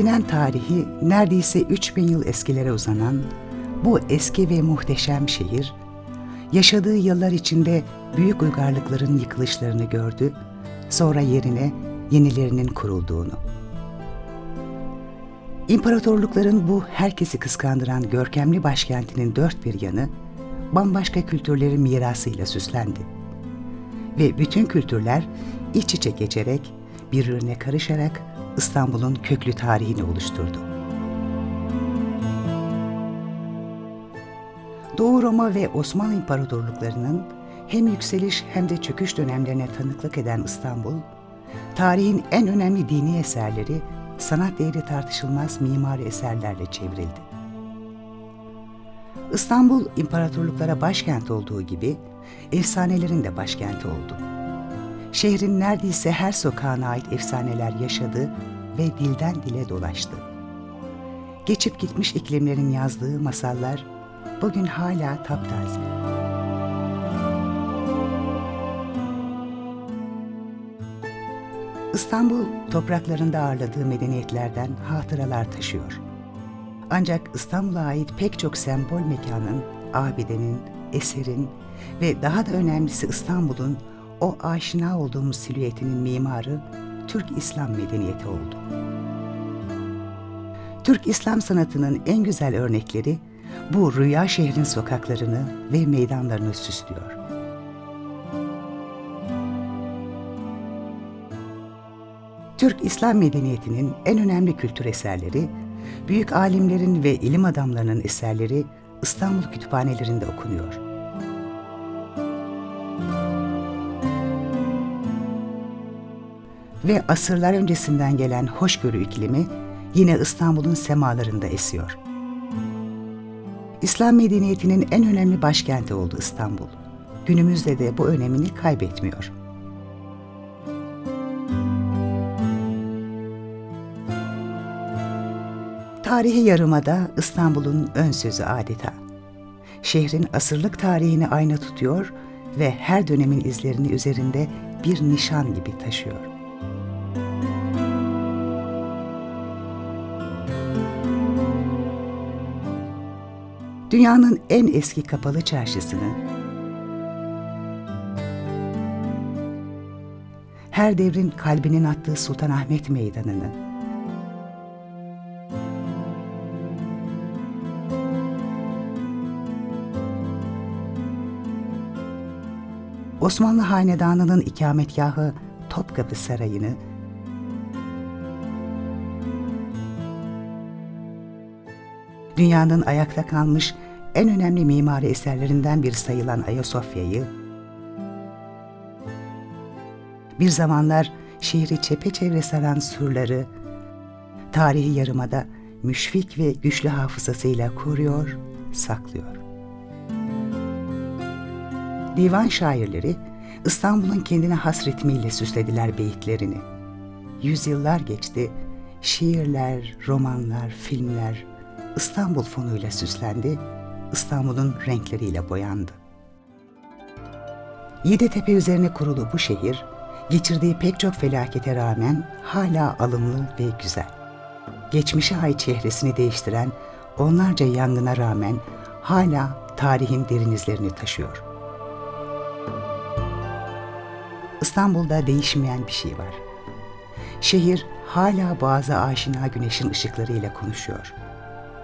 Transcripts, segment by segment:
Bilinen tarihi neredeyse 3000 yıl eskilere uzanan bu eski ve muhteşem şehir, yaşadığı yıllar içinde büyük uygarlıkların yıkılışlarını gördü, sonra yerine yenilerinin kurulduğunu. İmparatorlukların bu herkesi kıskandıran görkemli başkentinin dört bir yanı, bambaşka kültürlerin mirasıyla süslendi. Ve bütün kültürler iç içe geçerek, birbirine karışarak İstanbul'un köklü tarihini oluşturdu. Doğu Roma ve Osmanlı İmparatorluklarının hem yükseliş hem de çöküş dönemlerine tanıklık eden İstanbul, tarihin en önemli dini eserleri, sanat değeri tartışılmaz mimari eserlerle çevrildi. İstanbul imparatorluklara başkent olduğu gibi efsanelerin de başkenti oldu. Şehrin neredeyse her sokağına ait efsaneler yaşadı ve dilden dile dolaştı. Geçip gitmiş iklimlerin yazdığı masallar bugün hala taptaze. İstanbul topraklarında ağırladığı medeniyetlerden hatıralar taşıyor. Ancak İstanbul'a ait pek çok sembol mekanın, abidenin, eserin ve daha da önemlisi İstanbul'un o aşina olduğumuz silüetinin mimarı Türk İslam medeniyeti oldu. Türk İslam sanatının en güzel örnekleri bu rüya şehrin sokaklarını ve meydanlarını süslüyor. Türk İslam medeniyetinin en önemli kültür eserleri, büyük alimlerin ve ilim adamlarının eserleri İstanbul kütüphanelerinde okunuyor. Ve asırlar öncesinden gelen hoşgörü iklimi yine İstanbul'un semalarında esiyor. İslam medeniyetinin en önemli başkenti oldu İstanbul. Günümüzde de bu önemini kaybetmiyor. Tarihi yarımada İstanbul'un ön sözü adeta. Şehrin asırlık tarihini ayna tutuyor ve her dönemin izlerini üzerinde bir nişan gibi taşıyor. Dünyanın en eski kapalı çarşısını, her devrin kalbinin attığı Sultanahmet Meydanı'nı, Osmanlı Hanedanı'nın ikametgahı Topkapı Sarayı'nı, dünyanın ayakta kalmış en önemli mimari eserlerinden biri sayılan Ayasofya'yı, bir zamanlar şehri çepeçevre saran surları, tarihi yarımada müşfik ve güçlü hafızasıyla koruyor, saklıyor. Divan şairleri İstanbul'un kendine has ritmiyle süslediler beyitlerini. Yüzyıllar geçti, şiirler, romanlar, filmler İstanbul fonuyla süslendi, İstanbul'un renkleriyle boyandı. Yeditepe üzerine kurulu bu şehir, geçirdiği pek çok felakete rağmen hala alımlı ve güzel. Geçmişe ait çehresini değiştiren onlarca yangına rağmen hala tarihin derin izlerini taşıyor. İstanbul'da değişmeyen bir şey var. Şehir hala bazı aşina güneşin ışıklarıyla konuşuyor.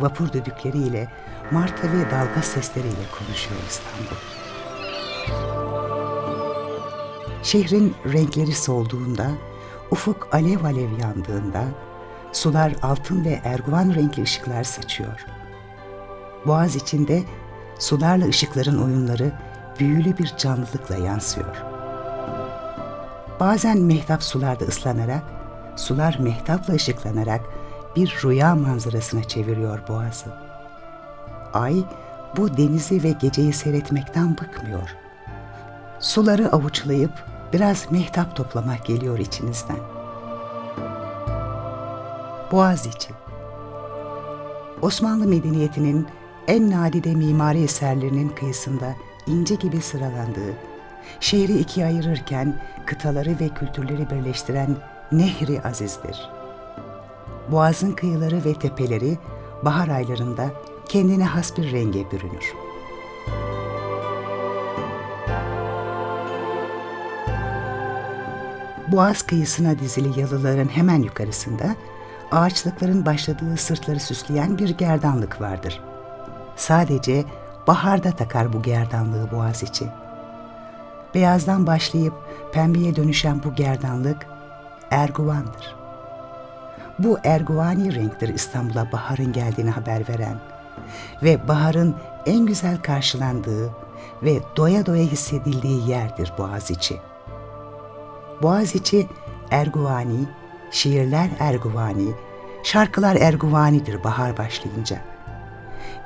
Vapur düdükleriyle, martı ve dalga sesleriyle konuşuyor İstanbul. Şehrin renkleri solduğunda, ufuk alev alev yandığında, sular altın ve erguvan renkli ışıklar saçıyor. Boğaz içinde sularla ışıkların oyunları büyülü bir canlılıkla yansıyor. Bazen mehtap sularda ıslanarak, sular mehtapla ışıklanarak bir rüya manzarasına çeviriyor boğazı. Ay bu denizi ve geceyi seyretmekten bıkmıyor. Suları avuçlayıp biraz mehtap toplamak geliyor içinizden. Boğaz içi. Osmanlı medeniyetinin en nadide mimari eserlerinin kıyısında ince gibi sıralandığı, şehri ikiye ayırırken kıtaları ve kültürleri birleştiren Nehri Aziz'dir. Boğazın kıyıları ve tepeleri bahar aylarında kendine has bir renge bürünür. Boğaz kıyısına dizili yalıların hemen yukarısında ağaçlıkların başladığı sırtları süsleyen bir gerdanlık vardır. Sadece baharda takar bu gerdanlığı boğaz içi. Beyazdan başlayıp pembeye dönüşen bu gerdanlık erguvandır. Bu erguvani renktir İstanbul'a baharın geldiğini haber veren ve baharın en güzel karşılandığı ve doya doya hissedildiği yerdir Boğaziçi. Boğaziçi erguvani, şiirler erguvani, şarkılar erguvanidir bahar başlayınca.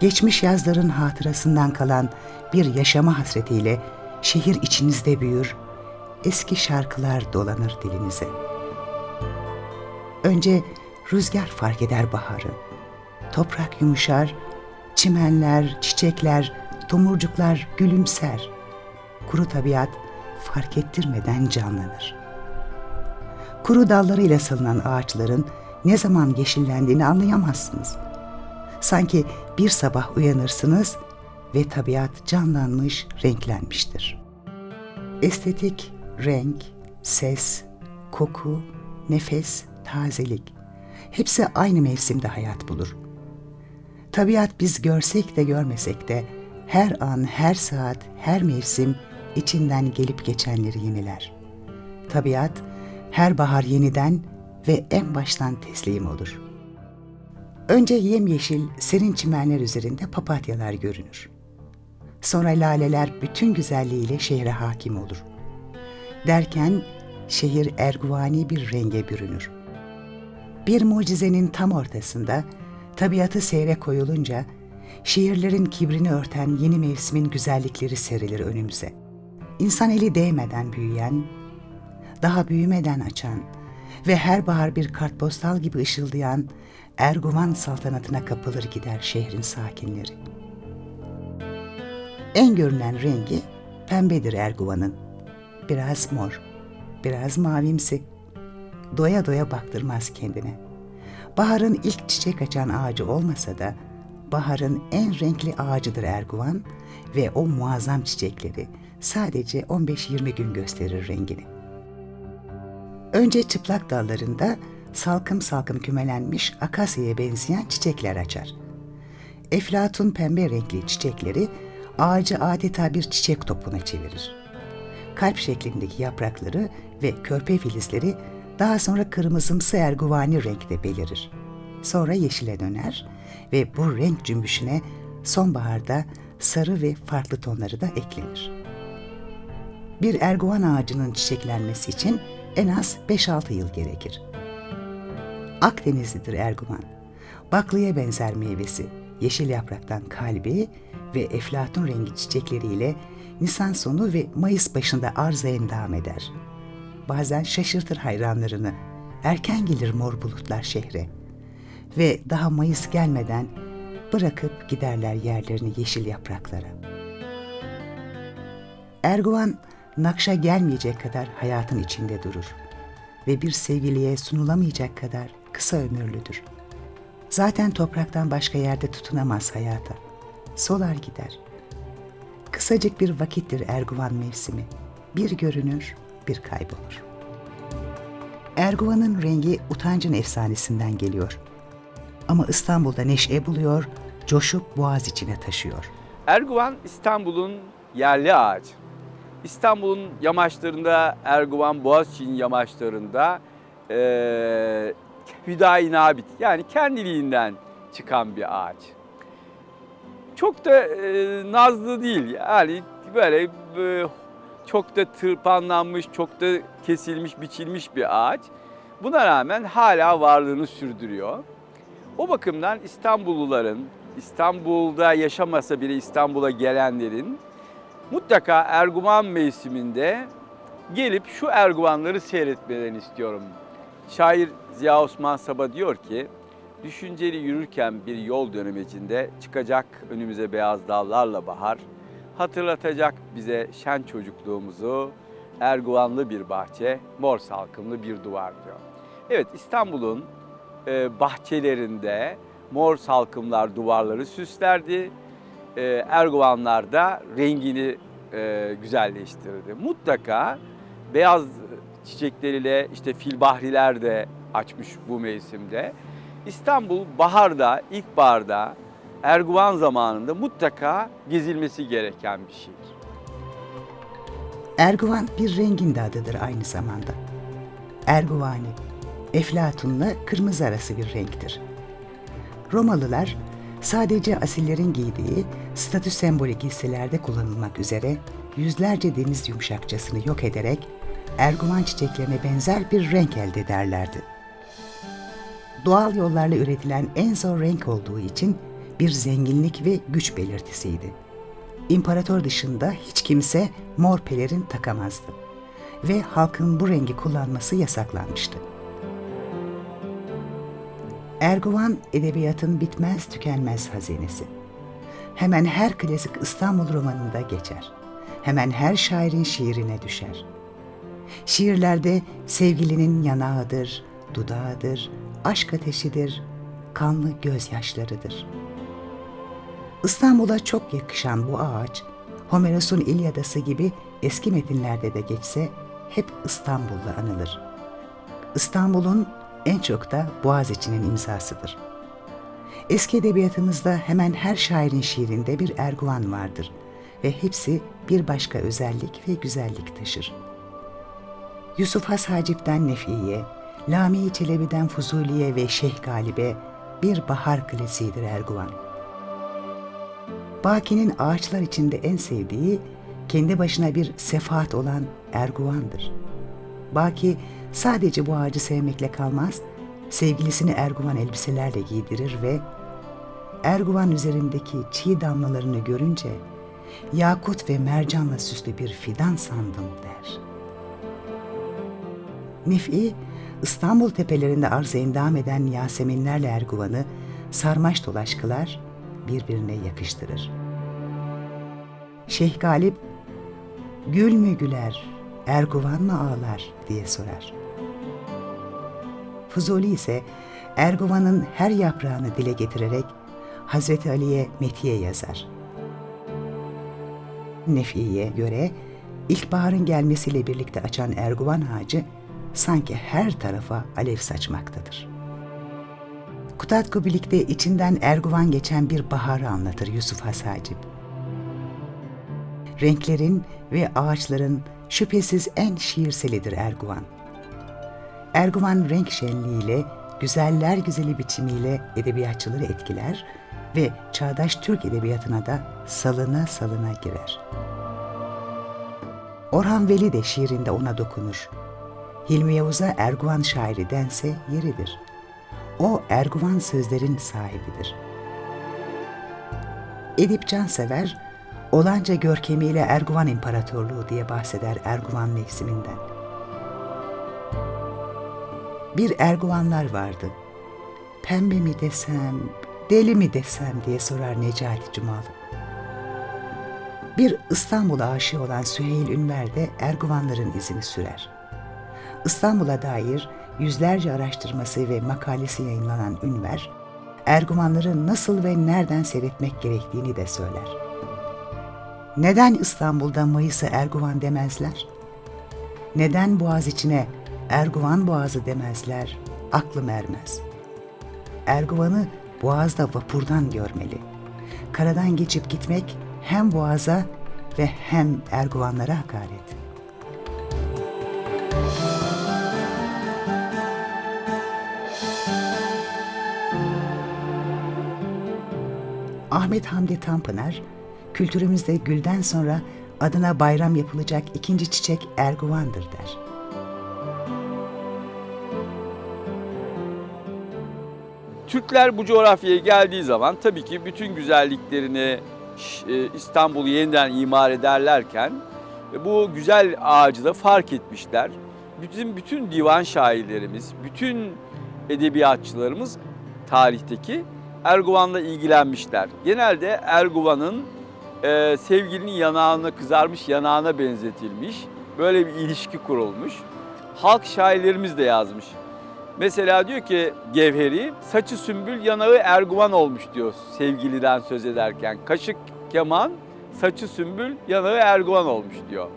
Geçmiş yazların hatırasından kalan bir yaşama hasretiyle şehir içinizde büyür, eski şarkılar dolanır dilinize. Önce rüzgar fark eder baharı. Toprak yumuşar, çimenler, çiçekler, tomurcuklar gülümser. Kuru tabiat fark ettirmeden canlanır. Kuru dallarıyla salınan ağaçların ne zaman yeşillendiğini anlayamazsınız. Sanki bir sabah uyanırsınız ve tabiat canlanmış, renklenmiştir. Estetik, renk, ses, koku, nefes, tazelik hepsi aynı mevsimde hayat bulur. Tabiat biz görsek de görmesek de her an, her saat, her mevsim içinden gelip geçenleri yeniler. Tabiat her bahar yeniden ve en baştan teslim olur. Önce yemyeşil, serin çimenler üzerinde papatyalar görünür. Sonra laleler bütün güzelliğiyle şehre hakim olur. Derken şehir erguvani bir renge bürünür. Bir mucizenin tam ortasında tabiatı seyre koyulunca şehirlerin kibrini örten yeni mevsimin güzellikleri serilir önümüze. İnsan eli değmeden büyüyen, daha büyümeden açan ve her bahar bir kartpostal gibi ışıldayan Erguvan saltanatına kapılır gider şehrin sakinleri. En görünen rengi pembedir Erguvan'ın. Biraz mor, biraz mavimsi. Doya doya baktırmaz kendine. Baharın ilk çiçek açan ağacı olmasa da baharın en renkli ağacıdır Erguvan ve o muazzam çiçekleri sadece 15-20 gün gösterir rengini. Önce çıplak dallarında salkım salkım kümelenmiş akasya'ya benzeyen çiçekler açar. Eflatun pembe renkli çiçekleri ağacı adeta bir çiçek topuna çevirir. Kalp şeklindeki yaprakları ve körpe filizleri daha sonra kırmızımsı erguvani renkte belirir. Sonra yeşile döner ve bu renk cümbüşüne sonbaharda sarı ve farklı tonları da eklenir. Bir erguvan ağacının çiçeklenmesi için en az 5-6 yıl gerekir. Akdenizlidir erguvan. Baklıya benzer meyvesi, yeşil yapraktan kalbi ve eflatun rengi çiçekleriyle Nisan sonu ve Mayıs başında arıza endam eder. Bazen şaşırtır hayranlarını. Erken gelir mor bulutlar şehre. Ve daha Mayıs gelmeden bırakıp giderler yerlerini yeşil yapraklara. Erguvan nakşa gelmeyecek kadar hayatın içinde durur ve bir sevgiliye sunulamayacak kadar kısa ömürlüdür. Zaten topraktan başka yerde tutunamaz hayata. Solar gider. Kısacık bir vakittir Erguvan mevsimi. Bir görünür, bir kaybolur. Erguvan'ın rengi utancın efsanesinden geliyor. Ama İstanbul'da neşe buluyor, coşup boğaz içine taşıyor. Erguvan İstanbul'un yerli ağacı. İstanbul'un yamaçlarında, Erguvan Boğaziçi'nin yamaçlarında e, hüdayi nabit yani kendiliğinden çıkan bir ağaç. Çok da e, nazlı değil yani böyle e, çok da tırpanlanmış, çok da kesilmiş, biçilmiş bir ağaç. Buna rağmen hala varlığını sürdürüyor. O bakımdan İstanbulluların, İstanbul'da yaşamasa bile İstanbul'a gelenlerin mutlaka Erguvan mevsiminde gelip şu Erguvanları seyretmelerini istiyorum. Şair Ziya Osman Sabah diyor ki, düşünceli yürürken bir yol dönemecinde çıkacak önümüze beyaz dallarla bahar, hatırlatacak bize şen çocukluğumuzu, Erguvanlı bir bahçe, mor salkımlı bir duvar diyor. Evet İstanbul'un e, bahçelerinde mor salkımlar duvarları süslerdi. E, Erguvanlar da rengini e, güzelleştirdi. Mutlaka beyaz çiçekleriyle işte filbahriler de açmış bu mevsimde. İstanbul baharda, ilkbaharda, Erguvan zamanında mutlaka gezilmesi gereken bir şehir. Erguvan bir rengin de adıdır aynı zamanda. Erguvani, eflatunla kırmızı arası bir renktir. Romalılar sadece asillerin giydiği statü sembolü giysilerde kullanılmak üzere yüzlerce deniz yumuşakçasını yok ederek erguvan çiçeklerine benzer bir renk elde ederlerdi. Doğal yollarla üretilen en zor renk olduğu için bir zenginlik ve güç belirtisiydi. İmparator dışında hiç kimse mor pelerin takamazdı ve halkın bu rengi kullanması yasaklanmıştı. Erguvan edebiyatın bitmez tükenmez hazinesi. Hemen her klasik İstanbul romanında geçer. Hemen her şairin şiirine düşer. Şiirlerde sevgilinin yanağıdır, dudağıdır, aşk ateşidir, kanlı gözyaşlarıdır.'' İstanbul'a çok yakışan bu ağaç, Homeros'un İlyadası gibi eski metinlerde de geçse hep İstanbul'la anılır. İstanbul'un en çok da Boğaziçi'nin imzasıdır. Eski edebiyatımızda hemen her şairin şiirinde bir erguvan vardır ve hepsi bir başka özellik ve güzellik taşır. Yusuf Has Hacip'ten Nefi'ye, Lami Çelebi'den Fuzuli'ye ve Şeyh Galip'e bir bahar klasiğidir Erguvan. Baki'nin ağaçlar içinde en sevdiği kendi başına bir sefaat olan Erguvan'dır. Baki sadece bu ağacı sevmekle kalmaz, sevgilisini Erguvan elbiselerle giydirir ve Erguvan üzerindeki çiğ damlalarını görünce yakut ve mercanla süslü bir fidan sandım der. Nef'i, İstanbul tepelerinde arz endam eden Yaseminlerle Erguvan'ı sarmaş dolaş kılar, birbirine yakıştırır. Şeyh Galip, gül mü güler, Erguvan mı ağlar diye sorar. Fuzuli ise Erguvan'ın her yaprağını dile getirerek Hazreti Ali'ye metiye yazar. Nefi'ye göre ilkbaharın gelmesiyle birlikte açan Erguvan ağacı sanki her tarafa alev saçmaktadır.'' Kutatku birlikte içinden Erguvan geçen bir baharı anlatır Yusuf Hasacip. Renklerin ve ağaçların şüphesiz en şiirselidir Erguvan. Erguvan renk şenliğiyle, güzeller güzeli biçimiyle edebiyatçıları etkiler ve çağdaş Türk edebiyatına da salına salına girer. Orhan Veli de şiirinde ona dokunur. Hilmi Yavuz'a Erguvan şairi dense yeridir.'' O Erguvan sözlerin sahibidir. Edip Cansever, olanca görkemiyle Erguvan İmparatorluğu diye bahseder Erguvan mevsiminden. Bir Erguvanlar vardı. Pembe mi desem, deli mi desem diye sorar Necati Cumalı. Bir İstanbul'a aşığı olan Süheyl Ünver de Erguvanların izini sürer. İstanbul'a dair yüzlerce araştırması ve makalesi yayınlanan Ünver, Erguvanları nasıl ve nereden seyretmek gerektiğini de söyler. Neden İstanbul'da Mayıs'a Erguvan demezler? Neden Boğaz içine Erguvan Boğazı demezler? Aklım ermez. Erguvan'ı Boğaz'da vapurdan görmeli. Karadan geçip gitmek hem Boğaz'a ve hem Erguvanlara hakaret.'' Ahmet Hamdi Tanpınar, kültürümüzde gülden sonra adına bayram yapılacak ikinci çiçek erguvandır der. Türkler bu coğrafyaya geldiği zaman tabii ki bütün güzelliklerini e, İstanbul'u yeniden imar ederlerken e, bu güzel ağacı da fark etmişler. Bütün bütün divan şairlerimiz, bütün edebiyatçılarımız tarihteki Erguvan'la ilgilenmişler. Genelde Erguvan'ın e, sevgilinin yanağına, kızarmış yanağına benzetilmiş. Böyle bir ilişki kurulmuş. Halk şairlerimiz de yazmış. Mesela diyor ki Gevheri, saçı sümbül yanağı erguvan olmuş diyor sevgiliden söz ederken. Kaşık keman, saçı sümbül yanağı erguvan olmuş diyor.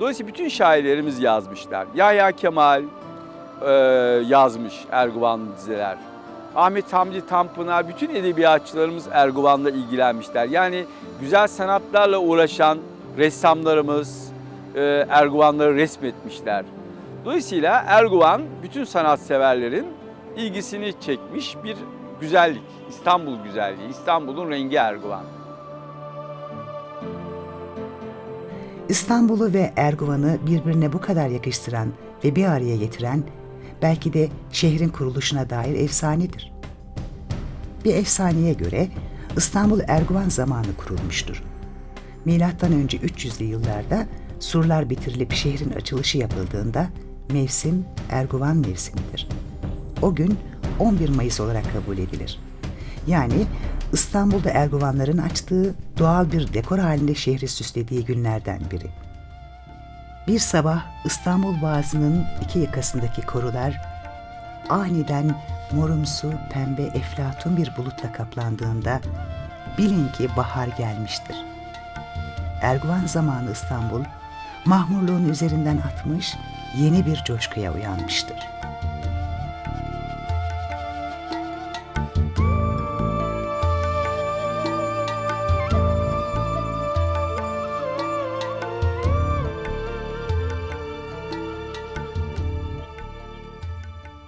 Dolayısıyla bütün şairlerimiz yazmışlar. Yahya Kemal e, yazmış Erguvan dizeler. Ahmet Hamdi Tanpınar, bütün edebiyatçılarımız Erguvan'la ilgilenmişler. Yani güzel sanatlarla uğraşan ressamlarımız e, Erguvanları resmetmişler. Dolayısıyla Erguvan bütün sanatseverlerin ilgisini çekmiş bir güzellik. İstanbul güzelliği, İstanbul'un rengi Erguvan. İstanbul'u ve Erguvan'ı birbirine bu kadar yakıştıran ve bir araya getiren belki de şehrin kuruluşuna dair efsanedir. Bir efsaneye göre İstanbul Erguvan zamanı kurulmuştur. Milattan önce 300'lü yıllarda surlar bitirilip şehrin açılışı yapıldığında mevsim Erguvan mevsimidir. O gün 11 Mayıs olarak kabul edilir. Yani İstanbul'da Erguvanların açtığı doğal bir dekor halinde şehri süslediği günlerden biri. Bir sabah İstanbul Boğazı'nın iki yakasındaki korular aniden morumsu pembe eflatun bir bulutla kaplandığında bilin ki bahar gelmiştir. Erguvan zamanı İstanbul mahmurluğun üzerinden atmış yeni bir coşkuya uyanmıştır.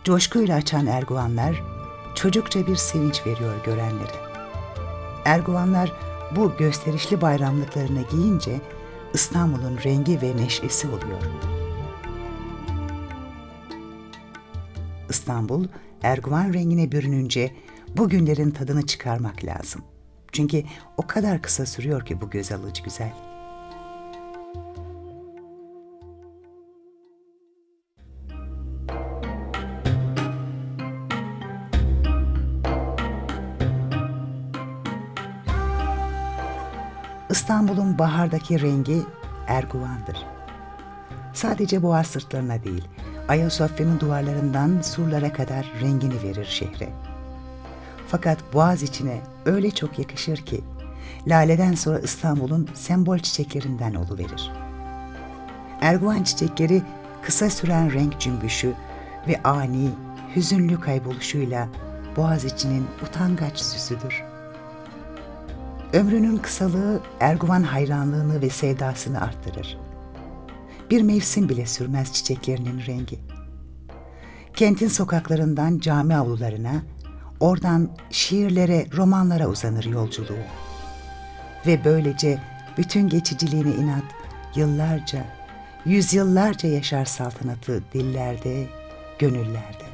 Coşkuyla açan erguvanlar çocukça bir sevinç veriyor görenlere. Erguvanlar bu gösterişli bayramlıklarını giyince İstanbul'un rengi ve neşesi oluyor. İstanbul Erguvan rengine bürününce bu günlerin tadını çıkarmak lazım. Çünkü o kadar kısa sürüyor ki bu göz alıcı güzel. İstanbul'un bahardaki rengi erguvandır. Sadece boğaz sırtlarına değil, Ayasofya'nın duvarlarından surlara kadar rengini verir şehre. Fakat boğaz içine öyle çok yakışır ki, laleden sonra İstanbul'un sembol çiçeklerinden oluverir. Erguvan çiçekleri kısa süren renk cümbüşü ve ani, hüzünlü kayboluşuyla boğaz içinin utangaç süsüdür. Ömrünün kısalığı Erguvan hayranlığını ve sevdasını arttırır. Bir mevsim bile sürmez çiçeklerinin rengi. Kentin sokaklarından cami avlularına, oradan şiirlere, romanlara uzanır yolculuğu. Ve böylece bütün geçiciliğine inat yıllarca, yüzyıllarca yaşar saltanatı dillerde, gönüllerde.